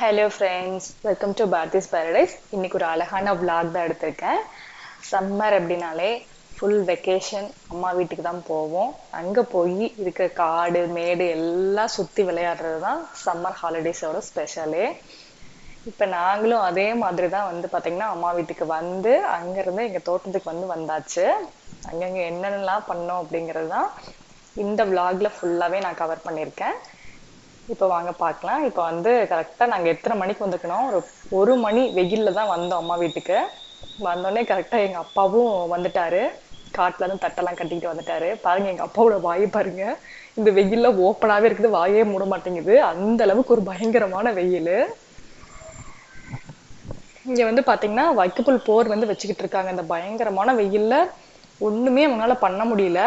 Hello friends welcome to Bharathi's paradise இன்னைக்கு ஒரு அழகான விளாக் தான் எடுத்திருக்கேன். சம்மர் அப்படின்னாலே ஃபுல் வெக்கேஷன் அம்மா வீட்டுக்கு தான் போவோம். அங்கே போய் இருக்கிற காடு மேடு எல்லாம் சுற்றி விளையாடுறது தான் சம்மர் ஹாலிடேஸோட ஸ்பெஷலே இப்போ நாங்களும் அதே மாதிரி தான் வந்து பார்த்தீங்கன்னா அம்மா வீட்டுக்கு வந்து அங்கேருந்து எங்கள் தோட்டத்துக்கு வந்து வந்தாச்சு. அங்கங்கே என்னென்னலாம் பண்ணோம் அப்படிங்கிறது தான் இந்த விளாகில் ஃபுல்லாகவே நான் கவர் பண்ணியிருக்கேன். இப்போ வாங்க பார்க்கலாம் இப்போ வந்து கரெக்டாக நாங்கள் எத்தனை மணிக்கு வந்துக்கணும் ஒரு ஒரு மணி வெயிலில் தான் வந்தோம் அம்மா வீட்டுக்கு. வந்தோடனே கரெக்டாக எங்கள் அப்பாவும் வந்துட்டாரு. காட்டுல இருந்து தட்டெல்லாம் கட்டிக்கிட்டு வந்துட்டாரு. பாருங்க எங்கள் அப்பாவோட வாயை பாருங்க. இந்த வெயிலில் ஓப்பனாகவே இருக்குது வாயே மூட மாட்டேங்குது. அந்த அளவுக்கு ஒரு பயங்கரமான வெயில். இங்கே வந்து பார்த்தீங்கன்னா வைக்கப்புல் போர் வந்து வச்சுக்கிட்டு இருக்காங்க. இந்த பயங்கரமான வெயிலில் ஒன்றுமே அவங்களால பண்ண முடியல.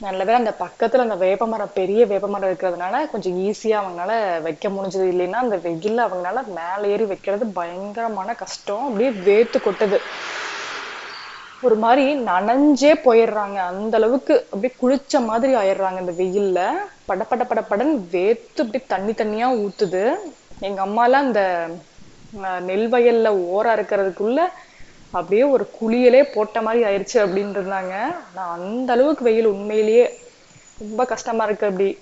நல்ல அந்த பக்கத்துல அந்த வேப்பமரம் பெரிய வேப்பமரம் இருக்கிறதுனால கொஞ்சம் ஈஸியா அவங்களால வைக்க முடிஞ்சது. இல்லைன்னா அந்த வெயில்ல அவங்களால மேல ஏறி வைக்கிறது பயங்கரமான கஷ்டம். அப்படியே வேர்த்து கொட்டுது. ஒரு மாதிரி நனைஞ்சே போயிடுறாங்க. அந்த அளவுக்கு அப்படியே குளிச்ச மாதிரி ஆயிடுறாங்க இந்த வெயில்ல. பட பட பட படன்னு வேர்த்து அப்படியே தண்ணி தண்ணியா ஊத்துது. எங்க அம்மாலாம் அந்த அஹ், நெல் வயல்ல ஓரா இருக்கிறதுக்குள்ள அப்படியே ஒரு குளியலே போட்ட மாதிரி ஆயிடுச்சு அப்படின்னு இருந்தாங்க நான் அந்த அளவுக்கு வெயில் உண்மையிலேயே ரொம்ப கஷ்டமா இருக்கு அப்படி.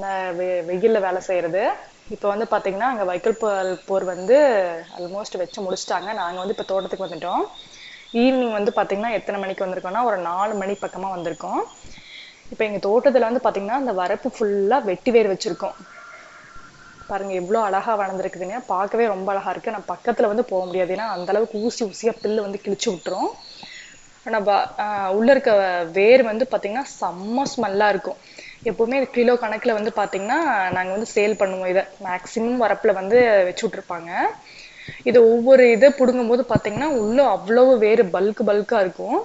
ந- வெ- வெயில்ல வேலை செய்யறது. இப்போ வந்து பாத்தீங்கன்னா அங்க வைக்கல் போர் போர் வந்து ஆல்மோஸ்ட் வச்சு முடிச்சிட்டாங்க. நாங்க வந்து இப்போ தோட்டத்துக்கு வந்துட்டோம். ஈவினிங் வந்து பாத்தீங்கன்னா எத்தனை மணிக்கு வந்திருக்கோம்னா ஒரு நாலு மணி பக்கமா வந்திருக்கோம். இப்போ எங்க தோட்டத்துல வந்து பாத்தீங்கன்னா அந்த வரப்பு ஃபுல்லா வெட்டி வேர் வச்சிருக்கோம். பாருங்க எவ்வளோ அழகா வளர்ந்துருக்குதுங்க பார்க்கவே ரொம்ப அழகா இருக்கு. நான் பக்கத்துல வந்து போக முடியாது. ஏன்னா அந்த அளவுக்கு ஊசி ஊசியா பில்லு வந்து கிழிச்சு விட்டுரும். ஆனா உள்ளே உள்ள இருக்க வேர் வந்து பாத்தீங்கன்னா செம்ம ஸ்மெல்லா இருக்கும். எப்பவுமே இது கிலோ கணக்குல வந்து பாத்தீங்கன்னா நாங்க வந்து சேல் பண்ணுவோம் இதை. மேக்சிமம் வரப்புல வந்து வச்சு விட்டுருப்பாங்க. இது ஒவ்வொரு இதை புடுங்கும் போது பாத்தீங்கன்னா உள்ள அவ்வளவு வேர் பல்க் பல்கா இருக்கும்.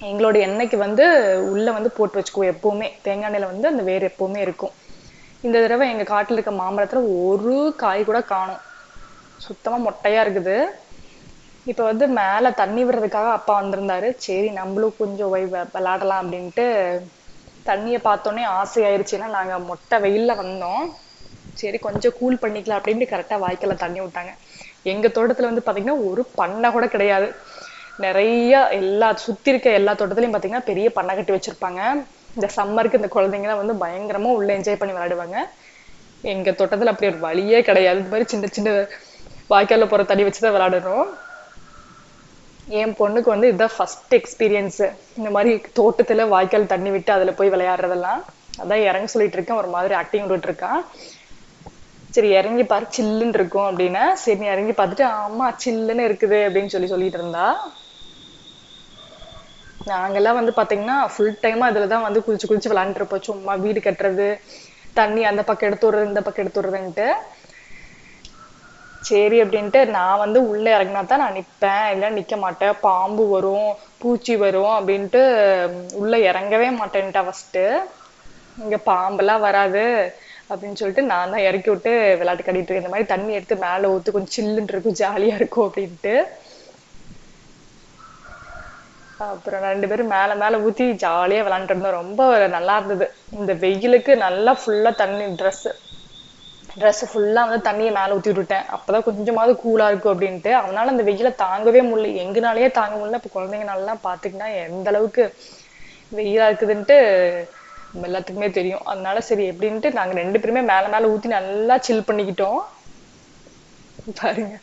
எங்களோட எண்ணெய்க்கு வந்து உள்ள வந்து போட்டு வச்சுக்குவோம் எப்பவுமே. தேங்காய் எண்ணெயில வந்து அந்த வேர் எப்பவுமே இருக்கும். இந்த தடவை எங்க காட்டுல இருக்க மாமரத்துல ஒரு காய் கூட காணும். சுத்தமா மொட்டையா இருக்குது. இப்ப வந்து மேல தண்ணி விடுறதுக்காக அப்பா வந்திருந்தாரு. சரி நம்மளும் கொஞ்சம் ஒய் விளாடலாம் அப்படின்ட்டு தண்ணிய பார்த்தோன்னே ஆசையாயிருச்சுன்னா நாங்கள் நாங்க மொட்டை வெயில்ல வந்தோம். சரி கொஞ்சம் கூல் பண்ணிக்கலாம் அப்படின்ட்டு கரெக்டா வாய்க்கால தண்ணி விட்டாங்க. எங்க தோட்டத்துல வந்து பாத்தீங்கன்னா ஒரு பண்ணை கூட கிடையாது. நிறைய எல்லா சுத்தி இருக்க எல்லா தோட்டத்துலயும் பாத்தீங்கன்னா பெரிய பண்ணை கட்டி வச்சிருப்பாங்க. இந்த சம்மருக்கு இந்த குழந்தைங்கலாம் வந்து பயங்கரமா உள்ள என்ஜாய் பண்ணி விளையாடுவாங்க. எங்க தோட்டத்துல அப்படி ஒரு வழியே கிடையாது. இந்த மாதிரி சின்ன சின்ன வாய்க்கால போற தண்ணி வச்சுதான் விளையாடுறோம் என் பொண்ணுக்கு வந்து இதுதான் ஃபர்ஸ்ட் எக்ஸ்பீரியன்ஸ் இந்த மாதிரி தோட்டத்துல வாய்க்கால் தண்ணி விட்டு அதுல போய் விளையாடுறதெல்லாம். அதான் இறங்க சொல்லிட்டு இருக்கேன். ஒரு மாதிரி ஆக்டிங் விட்டுட்டு இருக்கான். சரி இறங்கி பாரு சில்லுன்னு இருக்கும் அப்படின்னா சரி நீ இறங்கி பார்த்துட்டு ஆமா சில்லுன்னு இருக்குது அப்படின்னு சொல்லி சொல்லிட்டு இருந்தா. நாங்கெல்லாம் வந்து பாத்தீங்கன்னா ஃபுல் டைமா இதுல தான் வந்து குளிச்சு குளிச்சு விளையாண்டுட்டு இருப்போம். சும்மா வீடு கட்டுறது தண்ணி அந்த பக்கம் எடுத்து விடுறது இந்த பக்கம் எடுத்து விடுறதுன்ட்டு. சரி அப்படின்ட்டு நான் வந்து உள்ள இறங்கினா தான் நான் நிப்பேன். இல்லை நிக்க மாட்டேன். பாம்பு வரும் பூச்சி வரும் அப்படின்ட்டு உள்ள இறங்கவே மாட்டேன்ட்டா ஃபர்ஸ்ட் இங்க பாம்பெல்லாம் வராது அப்படின்னு சொல்லிட்டு நான் தான் இறக்கி விட்டு விளையாட்டு கட்டிட்டு இருக்கேன். இந்த மாதிரி தண்ணி எடுத்து மேலே ஊத்து கொஞ்சம் சில்லுன்னு இருக்கும் ஜாலியா இருக்கும் அப்படின்ட்டு. அப்புறம் ரெண்டு பேரும் மேல மேல ஊத்தி ஜாலியா விளாண்டுட்டு இருந்தோம். ரொம்ப நல்லா இருந்தது. இந்த வெயிலுக்கு நல்லா ஃபுல்லா தண்ணி ட்ரெஸ் ட்ரெஸ் ஃபுல்லா வந்து தண்ணியை மேல ஊத்தி விட்டுட்டேன். அப்பதான் கொஞ்சமாவது கூலா இருக்கும் அப்படின்ட்டு. அவனால அந்த வெயில தாங்கவே முடியல. எங்கனாலயே தாங்க முடியல. இப்ப குழந்தைங்கனால பாத்தீங்கன்னா எந்த அளவுக்கு வெயிலா இருக்குதுன்ட்டு எல்லாத்துக்குமே தெரியும். அதனால சரி எப்படின்ட்டு நாங்க ரெண்டு பேருமே மேல மேல ஊத்தி நல்லா சில் பண்ணிக்கிட்டோம். பாருங்க.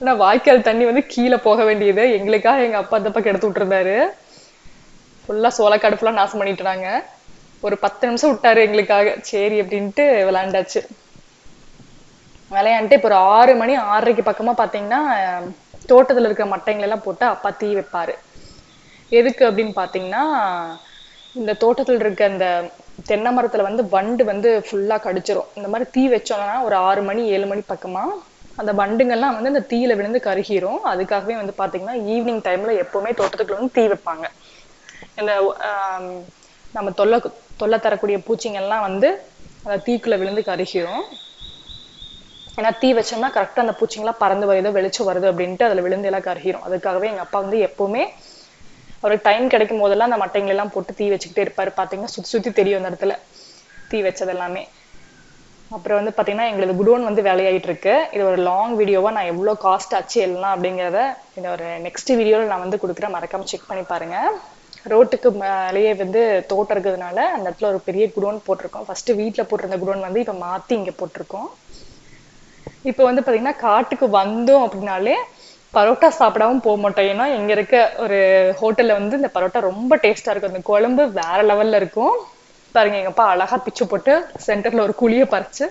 ஆனா வாய்க்கால் தண்ணி வந்து கீழே போக வேண்டியது. எங்களுக்காக எங்க அப்பா அந்த பக்கம் எடுத்து விட்டுருந்தாரு. ஃபுல்லா சோளக்காடு ஃபுல்லா நாசம் பண்ணிட்டுறாங்க ஒரு பத்து நிமிஷம் விட்டாரு எங்களுக்காக. சரி அப்படின்ட்டு விளையாண்டாச்சு. விளையாண்டுட்டு இப்போ ஒரு ஆறு மணி ஆறரைக்கு பக்கமா பாத்தீங்கன்னா தோட்டத்துல இருக்கிற மட்டைங்களை எல்லாம் போட்டு அப்பா தீ வைப்பாரு. எதுக்கு அப்படின்னு பாத்தீங்கன்னா இந்த தோட்டத்துல இருக்க அந்த தென்னை மரத்துல வந்து வண்டு வந்து ஃபுல்லா கடிச்சிரும். இந்த மாதிரி தீ வச்சோம்னா ஒரு ஆறு மணி ஏழு மணி பக்கமா அந்த பண்டுங்கள்லாம் வந்து அந்த தீயில விழுந்து கருகிரும். அதுக்காகவே வந்து பாத்தீங்கன்னா ஈவினிங் டைம்ல எப்பவுமே தோட்டத்துக்குள்ள வந்து தீ வைப்பாங்க. இந்த நம்ம தொல்லை தொல்லை தரக்கூடிய பூச்சிங்கள்லாம் வந்து அந்த தீக்குள்ள விழுந்து கருகிரும். ஏன்னா தீ வச்சோம்னா கரெக்டா அந்த பூச்சிங்கெல்லாம் பறந்து வருதோ வெளிச்சம் வருது அப்படின்ட்டு அதுல விழுந்து எல்லாம் கருகிரும். அதுக்காகவே எங்க அப்பா வந்து எப்பவுமே அவருக்கு டைம் கிடைக்கும் போதெல்லாம் அந்த மட்டைங்களை எல்லாம் போட்டு தீ வச்சுக்கிட்டே இருப்பாரு. பாத்தீங்கன்னா சுத்தி சுத்தி தெரியும் அந்த இடத்துல தீ வச்சது எல்லாமே அப்புறம் வந்து பார்த்தீங்கன்னா எங்களது குடோன் வந்து வேலையாயிட்டு இருக்கு இது ஒரு லாங் வீடியோவா நான் எவ்வளோ காஸ்ட் ஆச்சு எல்லாம் அப்படிங்கிறத இந்த ஒரு நெக்ஸ்ட் வீடியோவில் நான் வந்து கொடுக்குறேன். மறக்காம செக் பண்ணி பாருங்க. ரோட்டுக்கு மேலேயே வந்து தோட்டம் இருக்கிறதுனால அந்த இடத்துல ஒரு பெரிய குடோன் போட்டிருக்கோம். ஃபர்ஸ்ட் வீட்டில் போட்டிருந்த குடோன் வந்து இப்போ மாற்றி இங்கே போட்டிருக்கோம். இப்போ வந்து பார்த்தீங்கன்னா காட்டுக்கு வந்தோம் அப்படின்னாலே பரோட்டா சாப்பிடாம போக மாட்டோம். ஏன்னா இங்கே இருக்க ஒரு ஹோட்டலில் வந்து இந்த பரோட்டா ரொம்ப டேஸ்ட்டாக இருக்கும். இந்த குழம்பு வேற லெவலில் இருக்கும். பாருங்க எங்க அப்பா அழகா பிச்சு போட்டு சென்டர்ல ஒரு குழிய பறிச்சு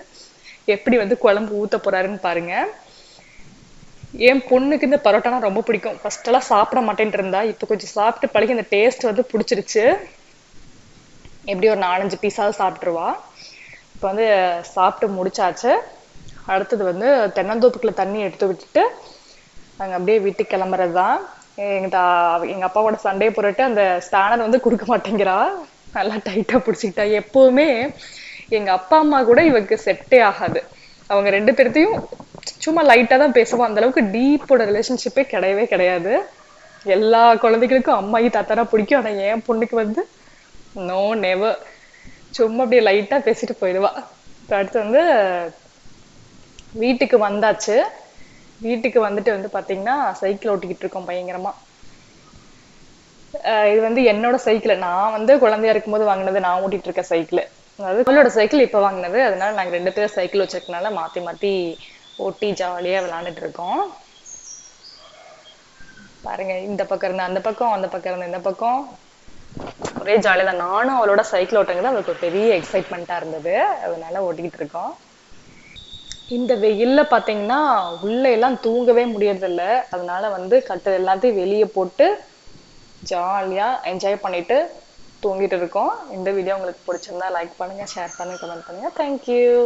எப்படி வந்து குழம்பு ஊத்த போறாருன்னு பாருங்க. என் பொண்ணுக்கு இந்த பரோட்டானா ரொம்ப பிடிக்கும். ஃபர்ஸ்ட் எல்லாம் சாப்பிட மாட்டேன்ட்டு இருந்தா இப்போ கொஞ்சம் சாப்பிட்டு பழகி இந்த டேஸ்ட் வந்து பிடிச்சிருச்சு. எப்படி ஒரு நாலஞ்சு பீஸாவது சாப்பிட்டுருவா. இப்போ வந்து சாப்பிட்டு முடிச்சாச்சு. அடுத்தது வந்து தென்னந்தோப்புக்குள்ள தண்ணி எடுத்து விட்டுட்டு நாங்கள் அப்படியே வீட்டுக்கு கிளம்புறது தான் எங்க தா- எங்க அப்பாவோட சண்டையை போட்டுட்டு அந்த ஸ்பேனர் வந்து கொடுக்க மாட்டேங்கிறா. நல்லா டைட்டா பிடிச்சிக்கிட்டா. எப்பவுமே எங்க அப்பா அம்மா கூட இவருக்கு செட்டே ஆகாது. அவங்க ரெண்டு பேர்த்தையும் சும்மா லைட்டா தான் பேசுவோம். அந்த அளவுக்கு டீப்போட ரிலேஷன்ஷிப்பே கிடையவே கிடையாது. எல்லா குழந்தைகளுக்கும் அம்மாயி தாத்தாரா பிடிக்கும். ஆனா என் பொண்ணுக்கு வந்து நோ நெவர் சும்மா அப்படியே லைட்டா பேசிட்டு போயிடுவா. அடுத்து வந்து வீட்டுக்கு வந்தாச்சு. வீட்டுக்கு வந்துட்டு வந்து பாத்தீங்கன்னா சைக்கிள் ஓட்டிக்கிட்டு இருக்கோம் பயங்கரமா. இது வந்து என்னோட சைக்கிள் நான் வந்து குழந்தையா இருக்கும்போது வாங்கினது நான் ஓட்டிட்டு இருக்க சைக்கிள் அதாவது அவளோட சைக்கிள் இப்போ வாங்கினது. அதனால நாங்கள் ரெண்டு பேரும் சைக்கிள் வச்சிருக்கனால மாற்றி மாற்றி ஓட்டி ஜாலியாக விளாண்டுட்டு இருக்கோம் பாருங்க இந்த பக்கம் இருந்து அந்த பக்கம் அந்த பக்கம் இருந்து இந்த பக்கம். ஒரே ஜாலியாக தான். நானும் அவளோட சைக்கிள் ஓட்டுங்கிறது அவளுக்கு ஒரு பெரிய எக்ஸைட்மெண்ட்டாக இருந்தது. அதனால ஓட்டிக்கிட்டு இருக்கோம் இந்த வெயில்ல பார்த்தீங்கன்னா உள்ள எல்லாம் தூங்கவே முடியறதில்ல. அதனால வந்து கட்டு எல்லாத்தையும் வெளியே போட்டு ஜாலியாக என்ஜாய் பண்ணிட்டு தூங்கிட்டு இருக்கோம். இந்த வீடியோ உங்களுக்கு பிடிச்சிருந்தா லைக் பண்ணுங்க ஷேர் பண்ணுங்க கமெண்ட் பண்ணுங்க. தேங்க்யூ